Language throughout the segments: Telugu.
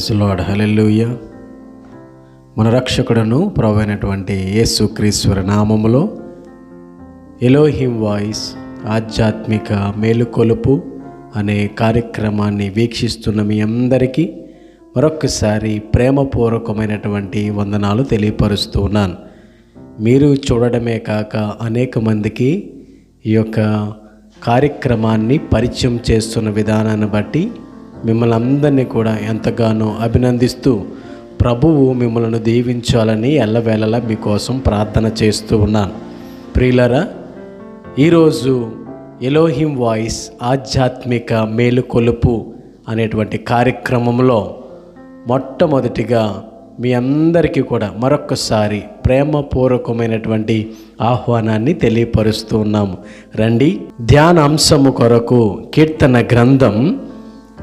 Praise lord hallelujah. మన రక్షకుడను ప్రవైనటువంటి యేసు నామములో ఎలోహిం వాయిస్ ఆధ్యాత్మిక మేలుకొలుపు అనే కార్యక్రమాన్ని వీక్షిస్తున్న మీ అందరికీ మరొకసారి ప్రేమపూర్వకమైనటువంటి వందనాలు తెలియపరుస్తున్నాను మీరు చూడడమే కాక అనేక మందికి ఈ యొక్క కార్యక్రమాన్ని పరిచయం చేస్తున్న విధానాన్ని బట్టి మిమ్మల్ని అందరినీ కూడా ఎంతగానో అభినందిస్తూ ప్రభువు మిమ్మల్ని దీవించాలని ఎల్లవేళలా మీకోసం ప్రార్థన చేస్తూ ఉన్నాను. ప్రియులరా ఈరోజు ఎలోహిం వాయిస్ ఆధ్యాత్మిక మేలుకొలుపు అనేటువంటి కార్యక్రమంలో మొట్టమొదటిగా మీ అందరికీ కూడా మరొక్కసారి ప్రేమపూర్వకమైనటువంటి ఆహ్వానాన్ని తెలియపరుస్తూ ఉన్నాము. రండి ధ్యాన అంశము కొరకు కీర్తన గ్రంథం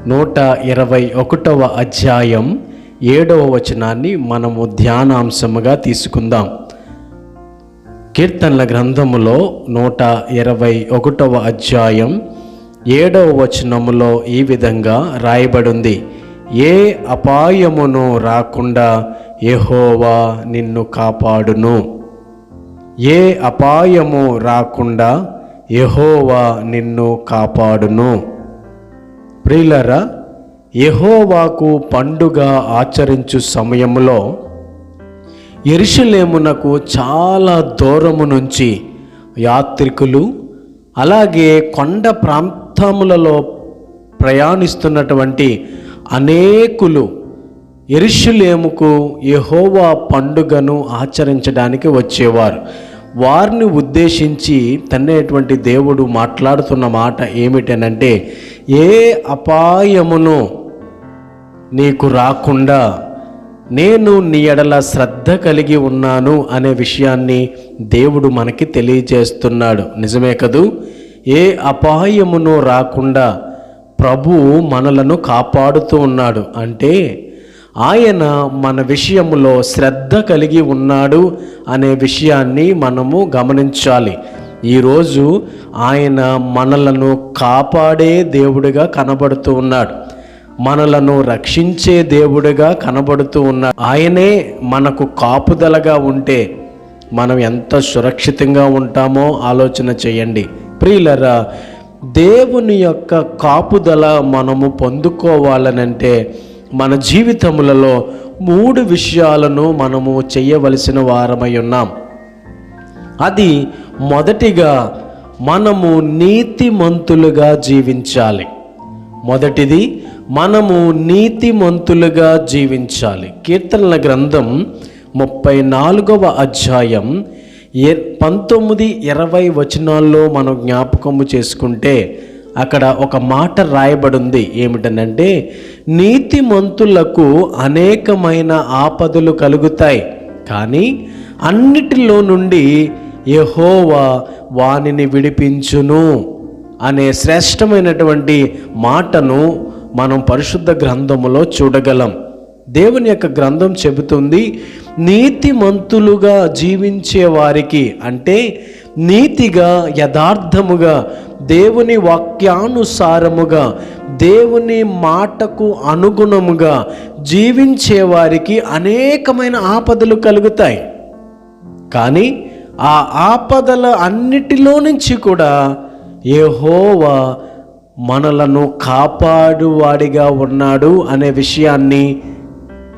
నూట ఇరవై ఒకటవ అధ్యాయం ఏడవ వచనాన్ని మనము ధ్యానాంశముగా తీసుకుందాం. కీర్తనల గ్రంథములో నూట ఇరవై ఒకటవ అధ్యాయం ఏడవ వచనములో ఈ విధంగా రాయబడింది. ఏ అపాయమును రాకుండా యెహోవా నిన్ను కాపాడును. ఏ అపాయము రాకుండా యెహోవా నిన్ను కాపాడును. ప్రియులరా యహోవాకు పండుగ ఆచరించు సమయంలో ఎరుషులేమునకు చాలా దూరము నుంచి యాత్రికులు అలాగే కొండ ప్రాంతములలో ప్రయాణిస్తున్నటువంటి అనేకులు ఎరుషులేముకు యహోవా పండుగను ఆచరించడానికి వచ్చేవారు. వారిని ఉద్దేశించి తన్నేటువంటి దేవుడు మాట్లాడుతున్న మాట ఏమిటనంటే ఏ అపాయమును నీకు రాకుండా నేను నీ ఎడల శ్రద్ధ కలిగి ఉన్నాను అనే విషయాన్ని దేవుడు మనకి తెలియజేస్తున్నాడు. నిజమే కదూ? ఏ అపాయమును రాకుండా ప్రభువు మనలను కాపాడుతూ ఉన్నాడు. అంటే ఆయన మన విషయంలో శ్రద్ధ కలిగి ఉన్నాడు అనే విషయాన్ని మనము గమనించాలి. ఈరోజు ఆయన మనలను కాపాడే దేవుడిగా కనబడుతూ ఉన్నాడు. మనలను రక్షించే దేవుడిగా కనబడుతూ ఉన్నాడు. ఆయనే మనకు కాపుదలగా ఉంటే మనం ఎంత సురక్షితంగా ఉంటామో ఆలోచన చేయండి. ప్రియులరా దేవుని యొక్క కాపుదల మనము పొందుకోవాలనంటే మన జీవితములలో మూడు విషయాలను మనము చేయవలసిన వారమై ఉన్నాం. అది మొదటిగా మనము నీతిమంతులుగా జీవించాలి. మొదటిది మనము నీతిమంతులుగా జీవించాలి. కీర్తనల గ్రంథం ముప్పై నాలుగవ అధ్యాయం ఏ పంతొమ్మిది ఇరవై వచనాల్లో మనం జ్ఞాపకము చేసుకుంటే అక్కడ ఒక మాట రాయబడింది. ఏమిటనంటే నీతిమంతులకు అనేకమైన ఆపదలు కలుగుతాయి కానీ అన్నిటిలో నుండి యహోవా వానిని విడిపించును అనే శ్రేష్టమైనటువంటి మాటను మనం పరిశుద్ధ గ్రంథములో చూడగలం. దేవుని యొక్క గ్రంథం చెబుతుంది నీతిమంతులుగా జీవించే వారికి అంటే నీతిగా యథార్థముగా దేవుని వాక్యానుసారముగా దేవుని మాటకు అనుగుణముగా జీవించే వారికి అనేకమైన ఆపదలు కలుగుతాయి. కానీ ఆ ఆపదల అన్నిటిలో నుంచి కూడా ఏహోవా మనలను కాపాడువాడిగా ఉన్నాడు అనే విషయాన్ని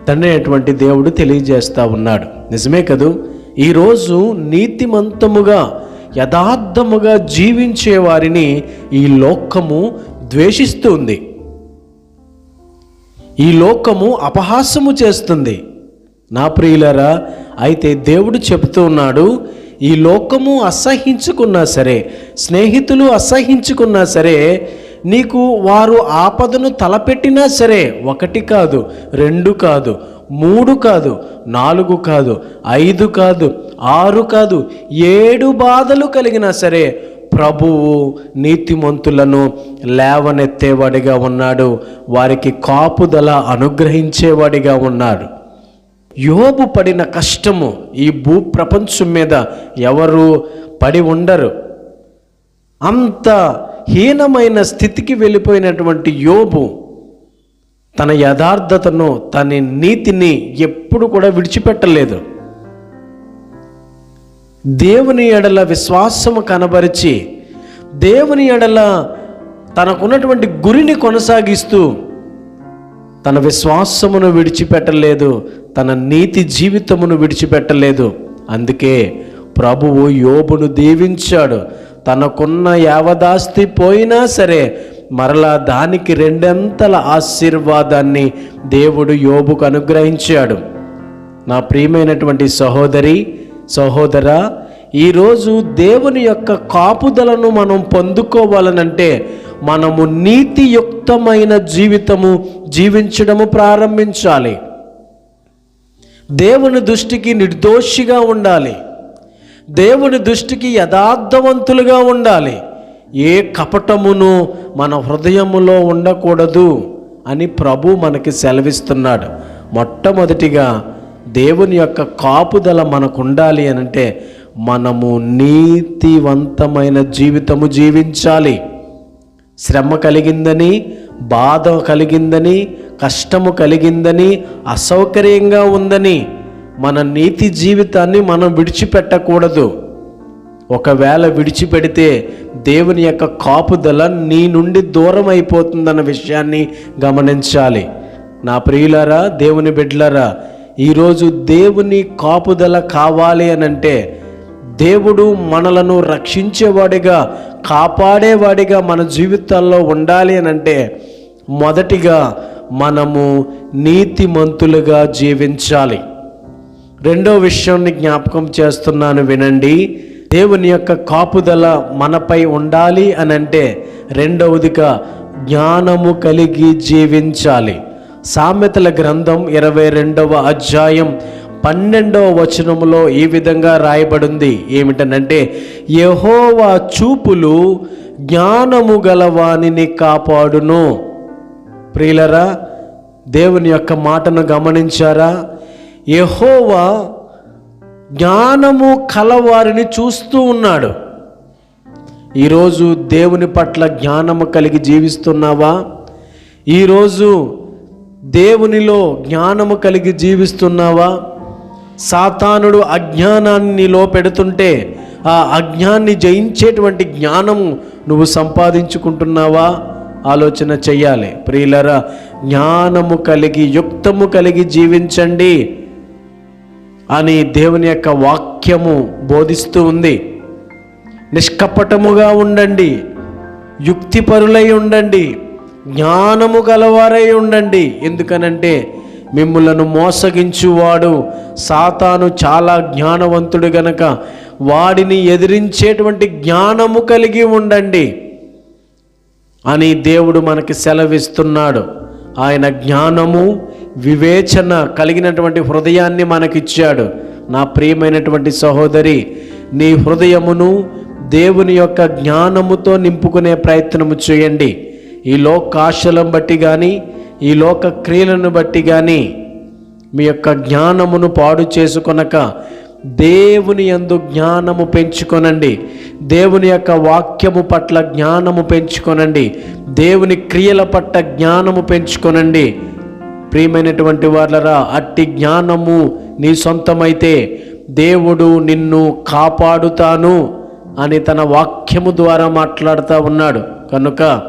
తండ్రి దేవుడు తెలియజేస్తూ ఉన్నాడు. నిజమే కదూ? ఈరోజు నీతిమంతముగా యథార్థముగా జీవించే వారిని ఈ లోకము ద్వేషిస్తుంది. ఈ లోకము అపహాస్యము చేస్తుంది. నా ప్రియులరా అయితే దేవుడు చెబుతూ ఉన్నాడు ఈ లోకము అసహించుకున్నా సరే స్నేహితులు అసహించుకున్నా సరే నీకు వారు ఆపదను తలపెట్టినా సరే ఒకటి కాదు రెండు కాదు మూడు కాదు నాలుగు కాదు ఐదు కాదు ఆరు కాదు ఏడు బాధలు కలిగినా సరే ప్రభువు నీతిమంతులను లేవనెత్తేవాడిగా ఉన్నాడు. వారికి కాపుదల అనుగ్రహించేవాడిగా ఉన్నాడు. యోబు పడిన కష్టము ఈ భూ ప్రపంచం మీద ఎవరు పడి ఉండరు. అంత హీనమైన స్థితికి వెళ్ళిపోయినటువంటి యోబు తన యథార్థతను తన నీతిని ఎప్పుడు కూడా విడిచిపెట్టలేదు. దేవుని ఎడల విశ్వాసము కనబరిచి దేవుని ఎడల తనకున్నటువంటి గురిని కొనసాగిస్తూ తన విశ్వాసమును విడిచిపెట్టలేదు తన నీతి జీవితమును విడిచిపెట్టలేదు. అందుకే ప్రభువు యోబును దీవించాడు. తనకున్న యావదాస్తి పోయినా సరే మరలా దానికి రెండంతల ఆశీర్వాదాన్ని దేవుడు యోబుకు అనుగ్రహించాడు. నా ప్రియమైనటువంటి సహోదరి సహోదర ఈరోజు దేవుని యొక్క కాపుదలను మనం పొందుకోవాలనంటే మనము నీతియుక్తమైన జీవితము జీవించడము ప్రారంభించాలి. దేవుని దృష్టికి నిర్దోషిగా ఉండాలి. దేవుని దృష్టికి యథార్థవంతులుగా ఉండాలి. ఏ కపటమును మన హృదయములో ఉండకూడదు అని ప్రభు మనకి సెలవిస్తున్నాడు. మొట్టమొదటిగా దేవుని యొక్క కాపుదల మనకు ఉండాలి అని అంటే మనము నీతివంతమైన జీవితము జీవించాలి. శ్రమ కలిగిందని బాధ కలిగిందని కష్టము కలిగిందని అసౌకర్యంగా ఉందని మన నీతి జీవితాన్ని మనం విడిచిపెట్టకూడదు. ఒకవేళ విడిచిపెడితే దేవుని యొక్క కాపుదల నీ నుండి దూరం అయిపోతుందన్న విషయాన్ని గమనించాలి. నా ప్రియులారా దేవుని బిడ్డలారా ఈరోజు దేవుని కాపుదల కావాలి అని అంటే దేవుడు మనలను రక్షించేవాడిగా కాపాడేవాడిగా మన జీవితాల్లో ఉండాలి అని అంటే మొదటిగా మనము నీతిమంతులుగా జీవించాలి. రెండో విషయాన్ని జ్ఞాపకం చేస్తున్నాను వినండి. దేవుని యొక్క కాపుదల మనపై ఉండాలి అని అంటే రెండవదిగా జ్ఞానము కలిగి జీవించాలి. సామెతల గ్రంథం ఇరవై రెండవ అధ్యాయం పన్నెండవ వచనములో ఈ విధంగా రాయబడింది. ఏమిటనంటే యహోవా చూపులు జ్ఞానము గలవాణిని కాపాడును. ప్రియులరా దేవుని యొక్క మాటను గమనించారా? యహోవా జ్ఞానము కలవారిని చూస్తూ ఉన్నాడు. ఈరోజు దేవుని పట్ల జ్ఞానము కలిగి జీవిస్తున్నావా? ఈరోజు దేవునిలో జ్ఞానము కలిగి జీవిస్తున్నావా? సాతానుడు అజ్ఞానాన్ని నీలో పెడుతుంటే ఆ అజ్ఞాన్ని జయించేటువంటి జ్ఞానము నువ్వు సంపాదించుకుంటున్నావా? ఆలోచన చెయ్యాలి. ప్రియులరా జ్ఞానము కలిగి యుక్తము కలిగి జీవించండి అని దేవుని యొక్క వాక్యము బోధిస్తూ ఉంది. నిష్కపటముగా ఉండండి. యుక్తిపరులై ఉండండి. జ్ఞానము గలవారై ఉండండి. ఎందుకనంటే మిమ్మలను మోసగించువాడు సాతాను చాలా జ్ఞానవంతుడు గనక. వాడిని ఎదిరించేటువంటి జ్ఞానము కలిగి ఉండండి. అని దేవుడు మనకి సెలవిస్తున్నాడు. ఆయన జ్ఞానము వివేచన కలిగినటువంటి హృదయాన్ని మనకిచ్చాడు. నా ప్రియమైనటువంటి సహోదరి నీ హృదయమును దేవుని యొక్క జ్ఞానముతో నింపుకునే ప్రయత్నము చేయండి. ఈ లోకాశలం బట్టి కానీ ఈ లోక క్రియలను బట్టి కానీ మీ యొక్క జ్ఞానమును పాడు చేసుకొనక దేవుని యందు జ్ఞానము పెంచుకొనండి. దేవుని యొక్క వాక్యము పట్ల జ్ఞానము పెంచుకొనండి. దేవుని క్రియల పట్ల జ్ఞానము పెంచుకొనండి. ప్రియమైనటువంటి వాళ్ళరా అట్టి జ్ఞానము నీ సొంతమైతే దేవుడు నిన్ను కాపాడుతాను అని తన వాక్యము ద్వారా మాట్లాడుతూ ఉన్నాడు. కనుక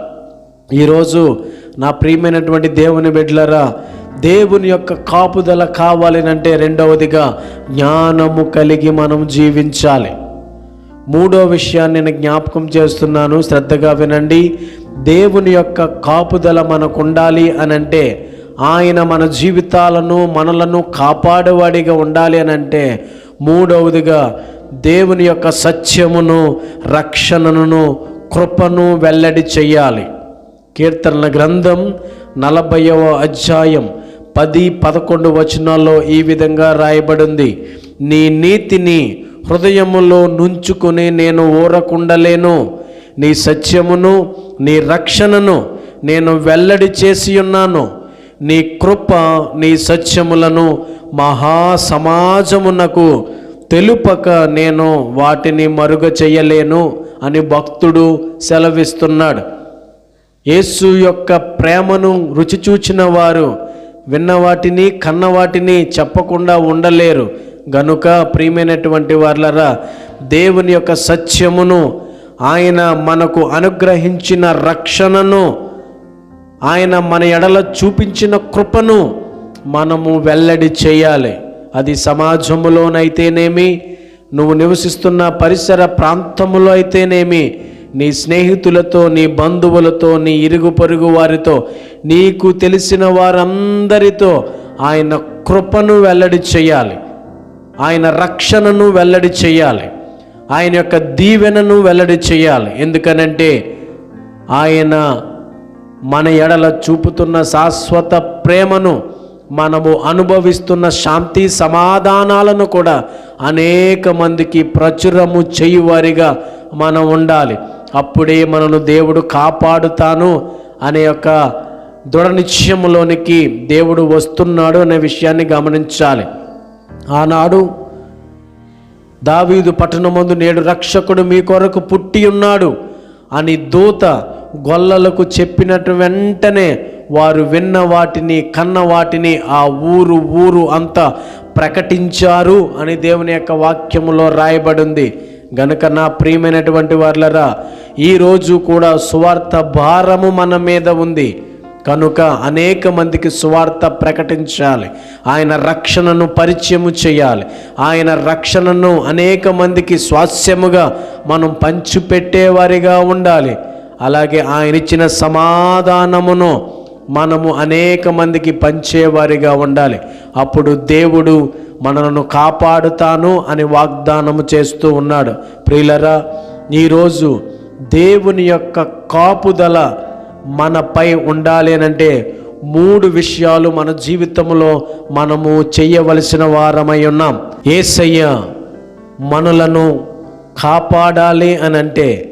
ఈరోజు నా ప్రియమైనటువంటి దేవుని బిడ్డలరా దేవుని యొక్క కాపుదల కావాలనంటే రెండవదిగా జ్ఞానము కలిగి మనం జీవించాలి. మూడో విషయాన్ని నేను జ్ఞాపకం చేస్తున్నాను శ్రద్ధగా వినండి. దేవుని యొక్క కాపుదల మనకు ఉండాలి అని అంటే ఆయన మన జీవితాలను మనలను కాపాడేవాడిగా ఉండాలి అని అంటే మూడవదిగా దేవుని యొక్క సత్యమును రక్షణను కృపను వెల్లడి చెయ్యాలి కీర్తనల గ్రంథం నలభైవ అధ్యాయం పది పదకొండు వచనాల్లో ఈ విధంగా రాయబడింది. నీ నీతిని హృదయములో నుంచుకుని నేను ఊరకుండలేను. నీ సత్యమును నీ రక్షణను నేను వెల్లడి చేసి ఉన్నాను. నీ కృప నీ సత్యములను మహా సమాజమునకు తెలుపక నేను వాటిని మరుగ చెయ్యలేను అని భక్తుడు సెలవిస్తున్నాడు. యేసు యొక్క ప్రేమను రుచి చూచిన వారు విన్న వాటిని కన్న వాటిని చెప్పకుండా ఉండలేరు. గనుక ప్రియమైనటువంటి వాళ్ళరా దేవుని యొక్క సత్యమును ఆయన మనకు అనుగ్రహించిన రక్షణను ఆయన మన ఎడల చూపించిన కృపను మనము వెల్లడి చేయాలి. అది సమాజములోనైతేనేమి నువ్వు నివసిస్తున్న పరిసర ప్రాంతములో అయితేనేమి నీ స్నేహితులతో నీ బంధువులతో నీ ఇరుగు పొరుగు వారితో నీకు తెలిసిన వారందరితో ఆయన కృపను వెల్లడి చేయాలి. ఆయన రక్షణను వెల్లడి చేయాలి. ఆయన యొక్క దీవెనను వెల్లడి చేయాలి. ఎందుకనంటే ఆయన మన ఎడల చూపుతున్న శాశ్వత ప్రేమను మనము అనుభవిస్తున్న శాంతి సమాధానాలను కూడా అనేక మందికి ప్రచురము చేయువారిగా మనం ఉండాలి. అప్పుడే మనను దేవుడు కాపాడుతాను అనే యొక్క దృఢ నిశ్చయంలోనికి దేవుడు వస్తున్నాడు అనే విషయాన్ని గమనించాలి. ఆనాడు దావీదు పట్టణమందు నేడు రక్షకుడు మీ కొరకు పుట్టి ఉన్నాడు అని దూత గొల్లలకు చెప్పినట్టు వెంటనే వారు విన్న వాటిని కన్న వాటిని ఆ ఊరు ఊరు అంతా ప్రకటించారు అని దేవుని యొక్క వాక్యములో రాయబడింది. గనుక నా ప్రియమైనటువంటి వాళ్ళరా ఈరోజు కూడా సువార్త భారము మన మీద ఉంది. కనుక అనేక మందికి సువార్త ప్రకటించాలి. ఆయన రక్షణను పరిచయము చేయాలి. ఆయన రక్షణను అనేక మందికి స్వాస్యముగా మనం పంచిపెట్టేవారిగా ఉండాలి. అలాగే ఆయన ఇచ్చిన సమాధానమును మనము అనేక మందికి పంచేవారిగా ఉండాలి. అప్పుడు దేవుడు మనలను కాపాడుతాను అని వాగ్దానము చేస్తూ ఉన్నాడు. ప్రియులరా ఈరోజు దేవుని యొక్క కాపుదల మనపై ఉండాలి అంటే మూడు విషయాలు మన జీవితంలో మనము చేయవలసిన వారమై ఉన్నాం. ఏసయ్య మనలను కాపాడాలి అని అంటే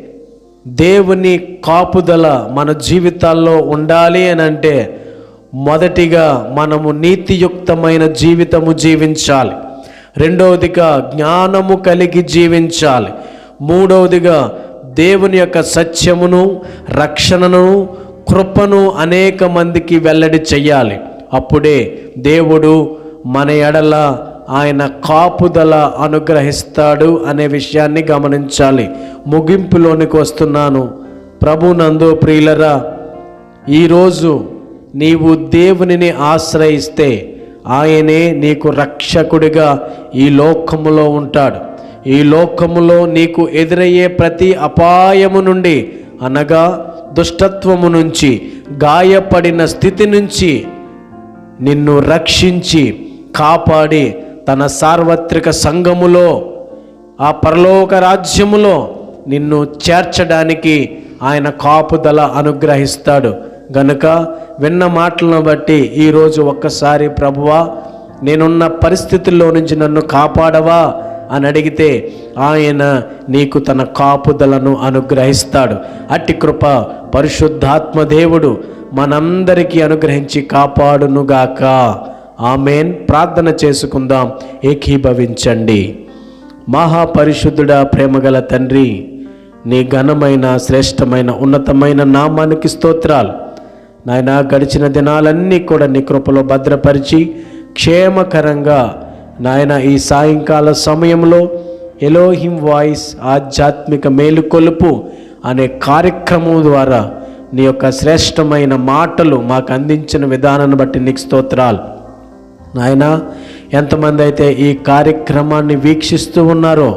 దేవుని కాపుదల మన జీవితాల్లో ఉండాలి అని అంటే మొదటిగా మనము నీతియుక్తమైన జీవితము జీవించాలి. రెండవదిగా జ్ఞానము కలిగి జీవించాలి. మూడవదిగా దేవుని యొక్క సత్యమును రక్షణను కృపను అనేక మందికి వెల్లడి చెయ్యాలి. అప్పుడే దేవుడు మన ఎడల ఆయన కాపుదల అనుగ్రహిస్తాడు అనే విషయాన్ని గమనించాలి. ముగింపులోనికి వస్తున్నాను. ప్రభునందు ప్రియులరా ఈరోజు నీవు దేవునిని ఆశ్రయిస్తే ఆయనే నీకు రక్షకుడిగా ఈ లోకములో ఉంటాడు. ఈ లోకములో నీకు ఎదురయ్యే ప్రతి అపాయము నుండి అనగా దుష్టత్వము నుంచి గాయపడిన స్థితి నుంచి నిన్ను రక్షించి కాపాడి తన సార్వత్రిక సంఘములో ఆ పరలోక రాజ్యములో నిన్ను చేర్చడానికి ఆయన కాపుదల అనుగ్రహిస్తాడు. గనుక విన్న మాటలను బట్టి ఈరోజు ఒక్కసారి ప్రభువా నేనున్న పరిస్థితుల్లో నుంచి నన్ను కాపాడవా అని అడిగితే ఆయన నీకు తన కాపుదలను అనుగ్రహిస్తాడు. అట్టి కృప పరిశుద్ధాత్మ దేవుడు మనందరికీ అనుగ్రహించి కాపాడునుగాక. ఆమెన్. ప్రార్థన చేసుకుందాం. ఏకీభవించండి. మహాపరిశుద్ధుడా ప్రేమగల తండ్రి నీ ఘనమైన శ్రేష్టమైన ఉన్నతమైన నామానికి స్తోత్రాలు. నాయన గడిచిన దినాలన్నీ కూడా నీ కృపలో భద్రపరిచి క్షేమకరంగా నాయన ఈ సాయంకాల సమయంలో ఎలోహిం వాయిస్ ఆధ్యాత్మిక మేలుకొలుపు అనే కార్యక్రమం ద్వారా నీ యొక్క శ్రేష్టమైన మాటలు మాకు అందించిన విధానాన్ని బట్టి నీకు స్తోత్రాలు. నాయన ఎంతమంది అయితే ఈ కార్యక్రమాన్ని వీక్షిస్తూ ఉన్నారో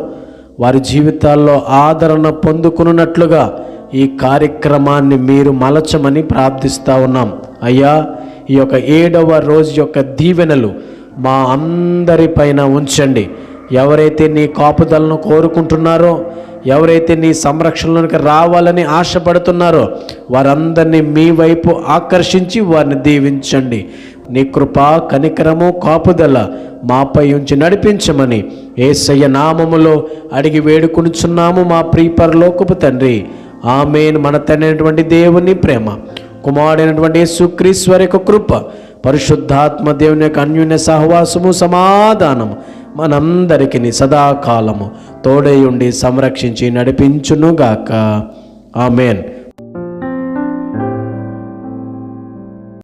వారి జీవితాల్లో ఆదరణ పొందుకున్నట్లుగా ఈ కార్యక్రమాన్ని మీరు మలచమని ప్రార్థిస్తూ ఉన్నాం. అయ్యా ఈ యొక్క ఏడవ రోజు యొక్క దీవెనలు మా అందరిపైన ఉంచండి. ఎవరైతే నీ కాపుదలను కోరుకుంటున్నారో ఎవరైతే నీ సంరక్షణలోనికి రావాలని ఆశపడుతున్నారో వారందరినీ మీ వైపు ఆకర్షించి వారిని దీవించండి. నీ కృప కనికరము కాపుదల మాపై ఉంచి నడిపించమని ఏసయ్య నామములో అడిగి వేడుకునిచున్నాము మా ప్రీపరలోకపు తండ్రి. ఆమెన్. మన తండ్రి దేవుని ప్రేమ కుమారుడైనటువంటి సుక్రీశ్వర యొక్క కృప పరిశుద్ధాత్మ దేవుని యొక్క అన్యోన్య సహవాసము సమాధానము మనందరికీ సదాకాలము. తోడై ఉండి సంరక్షించి నడిపించునుగాక. ఆమెన్.